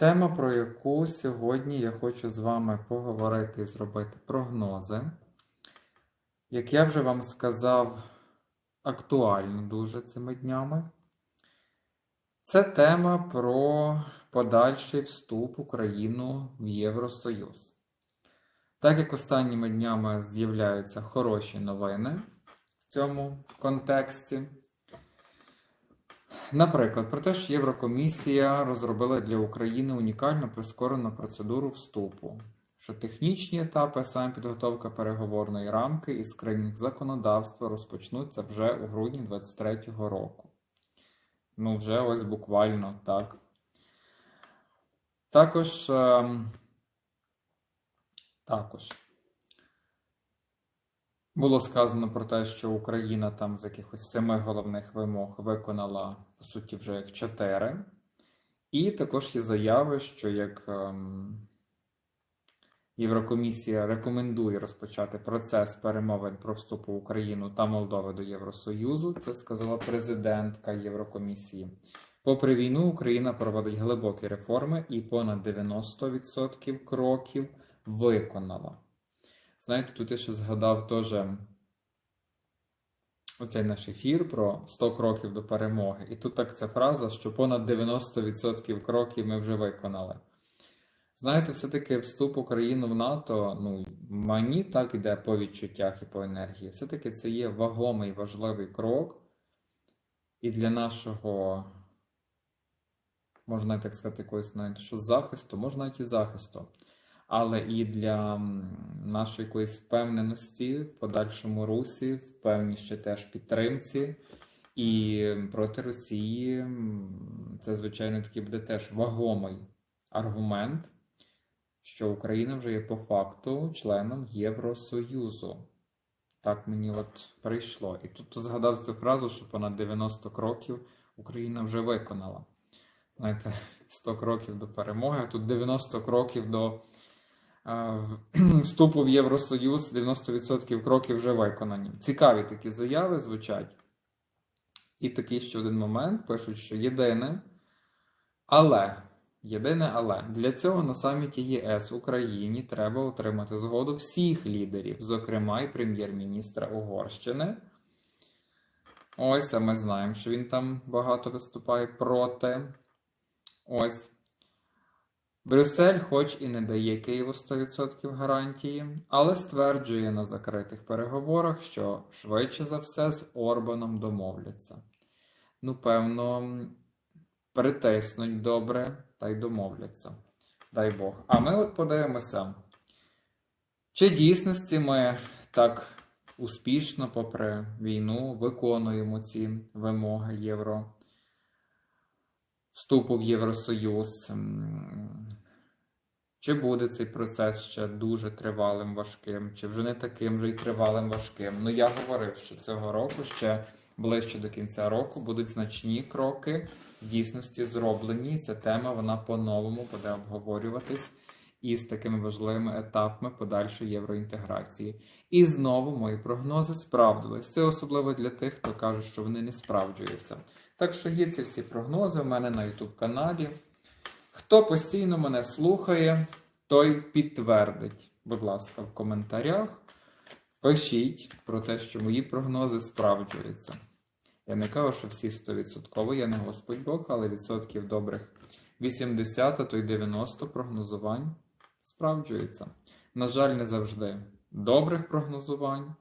Тема, про яку сьогодні я хочу з вами поговорити і зробити прогнози. Як я вже вам сказав, актуально дуже цими днями. Це тема про подальший вступ України в Євросоюз. Так як останніми днями з'являються хороші новини в цьому контексті. Наприклад, про те, що Єврокомісія розробила для України унікальну прискорену процедуру вступу, що технічні етапи, саме підготовка переговорної рамки і скринінг законодавства розпочнуться вже у грудні 2023 року. Ну, вже ось буквально так. Також, ем, також було сказано про те, що Україна там з якихось семи головних вимог виконала, по суті, вже як чотири. І також є заяви, що як ем, Єврокомісія рекомендує розпочати процес перемовин про вступ України та Молдови до Євросоюзу, це сказала президентка Єврокомісії. Попри війну, Україна проводить глибокі реформи і понад 90% кроків виконала. Знаєте, тут я ще згадав теж оцей наш ефір про 100 кроків до перемоги. І тут так ця фраза, що понад 90% кроків ми вже виконали. Знаєте, все-таки вступ України в НАТО, ну, мені так іде по відчуттях і по енергії. Все-таки це є вагомий важливий крок. І для нашого, можна так сказати, якогось навіть що захисту, можна навіть і захисту але і для нашої якоїсь впевненості в подальшому русі, впевніші теж підтримці. І проти Росії це, звичайно, таки буде теж вагомий аргумент, що Україна вже є по факту членом Євросоюзу. Так мені от прийшло. І тут згадав цю фразу, що понад 90 кроків Україна вже виконала. Знаєте, 100 кроків до перемоги, а тут 90 кроків до вступу в Євросоюз 90% кроків вже виконані. Цікаві такі заяви звучать. І такий ще один момент пишуть, що єдине, але єдине але для цього на саміті ЄС в Україні треба отримати згоду всіх лідерів, зокрема і прем'єр-міністра Угорщини. Ось, а ми знаємо, що він там багато виступає проти. Ось. Брюссель хоч і не дає Києву 100% гарантії, але стверджує на закритих переговорах, що швидше за все з Орбаном домовляться. Ну, певно, притиснуть добре та й домовляться. Дай Бог. А ми от подивимося, чи дійсності ми так успішно, попри війну, виконуємо ці вимоги Євро. Вступу в Євросоюз. Чи буде цей процес ще дуже тривалим, важким, чи вже не таким вже й тривалим важким? Ну я говорив, що цього року ще ближче до кінця року будуть значні кроки в дійсності зроблені. Ця тема вона по-новому буде обговорюватись із такими важливими етапами подальшої євроінтеграції. І знову мої прогнози справдились. Це особливо для тих, хто каже, що вони не справджуються. Так що є ці всі прогнози у мене на YouTube каналі. Хто постійно мене слухає, той підтвердить. Будь ласка, в коментарях пишіть про те, що мої прогнози справджуються. Я не кажу, що всі 100%, я не Господь Бог, але відсотків добрих 80, а то й 90 прогнозувань справджується. На жаль, не завжди добрих прогнозувань.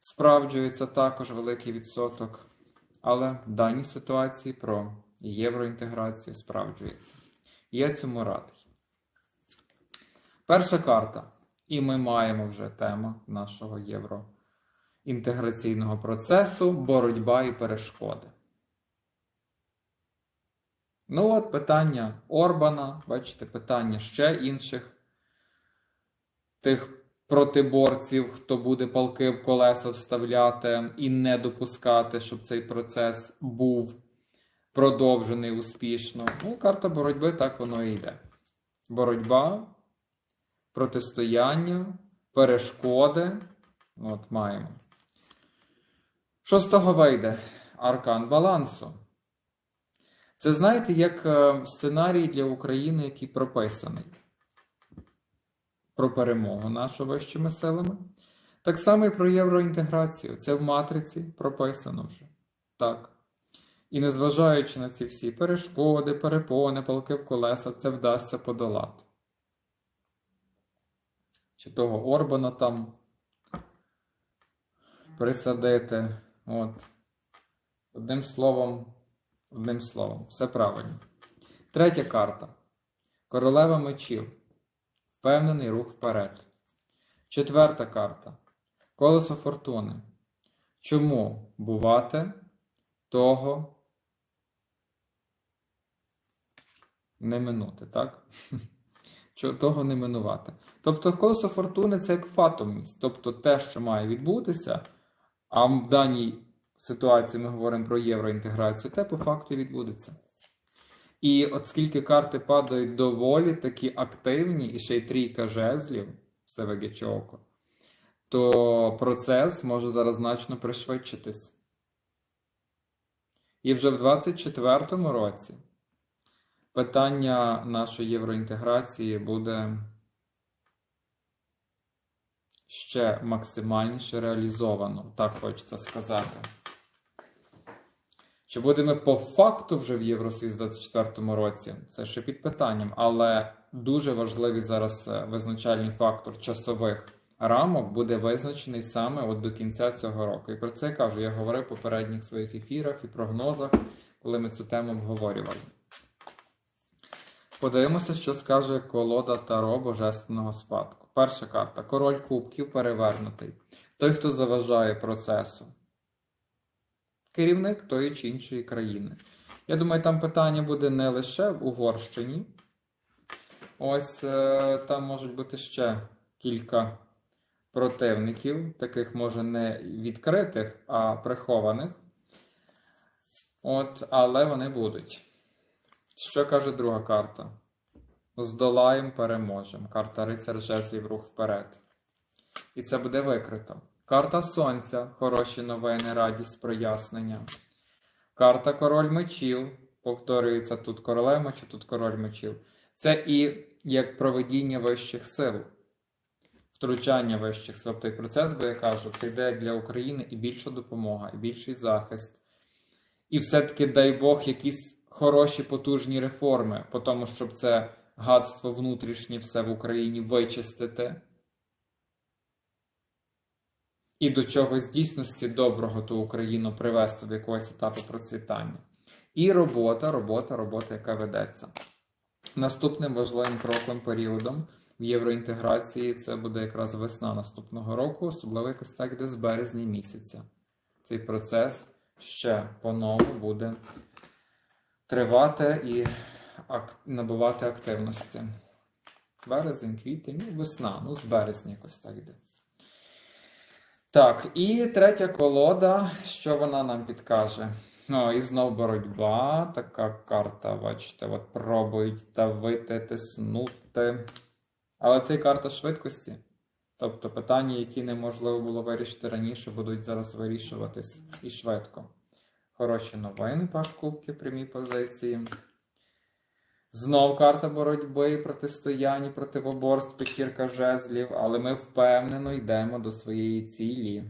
Справджується також великий відсоток. Але в даній ситуації про євроінтеграцію справджується. Я цьому радий. Перша карта. І ми маємо вже тему нашого євроінтеграційного процесу боротьба і перешкоди. Ну от питання Орбана, бачите, питання ще інших тих протиборців, хто буде палки в колеса вставляти і не допускати, щоб цей процес був продовжений успішно. Ну, карта боротьби так воно і йде. Боротьба, протистояння, перешкоди. От маємо. Що з того вийде? Аркан балансу. Це знаєте, як е, сценарій для України, який прописаний про перемогу нашу вищими силами. Так само і про євроінтеграцію. Це в матриці прописано вже. Так. І незважаючи на ці всі перешкоди, перепони, палки в колеса, це вдасться подолати. Чи того Орбана там присадити. От. Одним словом, одним словом, все правильно. Третя карта. Королева мечів. Впевнений рух вперед. Четверта карта. Колесо фортуни. Чому бувати того не минути, так? Того не минувати. Тобто, колесо фортуни це як фатомність. Тобто те, що має відбутися, а в даній ситуації ми говоримо про євроінтеграцію, те по факту відбудеться. І от скільки карти падають доволі такі активні, і ще й трійка жезлів, все око, то процес може зараз значно пришвидшитись. І вже в 24-му році питання нашої євроінтеграції буде ще максимальніше реалізовано, так хочеться сказати. Чи будемо по факту вже в Євросоюз у 2024 році? Це ще під питанням, але дуже важливий зараз е, визначальний фактор часових рамок буде визначений саме от до кінця цього року. І про це я кажу, я говорив в попередніх своїх ефірах і прогнозах, коли ми цю тему обговорювали. Подивимося, що скаже колода Таро Божественного спадку. Перша карта король кубків перевернутий. Той, хто заважає процесу. Керівник тої чи іншої країни. Я думаю, там питання буде не лише в Угорщині. Ось е, там можуть бути ще кілька противників, таких, може, не відкритих, а прихованих. От, але вони будуть. Що каже друга карта? Здолаєм, переможемо. Карта Рицар жезлів рух вперед. І це буде викрито. Карта Сонця, хороші новини, радість, прояснення. Карта Король мечів. Повторюється тут королева мечів, тут король мечів. Це і як проведіння вищих сил, втручання вищих сил. Той процес, бо я кажу, це йде для України і більша допомога, і більший захист. І все-таки, дай Бог, якісь хороші потужні реформи, по тому, щоб це гадство внутрішнє все в Україні вичистити. І до чогось дійсності доброго ту Україну привести до якогось етапу процвітання. І робота, робота, робота, яка ведеться. Наступним важливим кроком періодом в євроінтеграції це буде якраз весна наступного року, особливо якось так десь з березня місяця. Цей процес ще по-новому буде тривати і набувати активності. Березень, квітень, ну, весна, ну з березня якось так йде. Так, і третя колода, що вона нам підкаже? Ну, і знов боротьба. Така карта, бачите, от пробують давити, тиснути. Але це карта швидкості. Тобто питання, які неможливо було вирішити раніше, будуть зараз вирішуватись і швидко. Хороші новини, паш кубки, прямі позиції. Знов карта боротьби, протистояння, противоборств, п'ятірка жезлів, але ми впевнено йдемо до своєї цілі.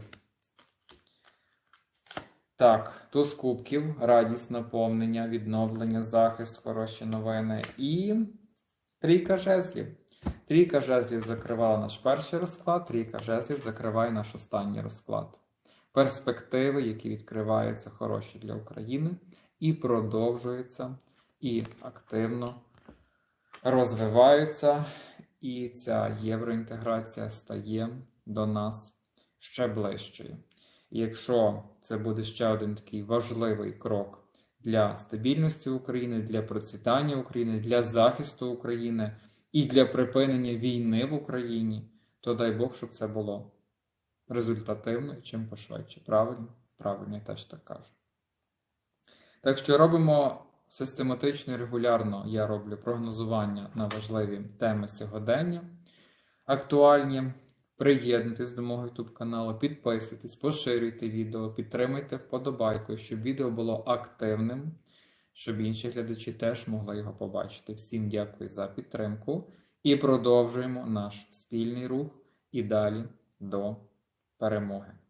Так, туз кубків, радість, наповнення, відновлення, захист, хороші новини. І трійка жезлів. Трійка жезлів закривала наш перший розклад, трійка жезлів закриває наш останній розклад. Перспективи, які відкриваються хороші для України, і продовжуються і активно розвиваються, і ця євроінтеграція стає до нас ще ближчою. І якщо це буде ще один такий важливий крок для стабільності України, для процвітання України, для захисту України і для припинення війни в Україні, то дай Бог, щоб це було результативно і чим пошвидше. Правильно? Правильно, я теж так кажу. Так що робимо систематично і регулярно я роблю прогнозування на важливі теми сьогодення, актуальні. Приєднуйтесь до мого YouTube каналу, підписуйтесь, поширюйте відео, підтримуйте вподобайкою, щоб відео було активним, щоб інші глядачі теж могли його побачити. Всім дякую за підтримку і продовжуємо наш спільний рух і далі до перемоги.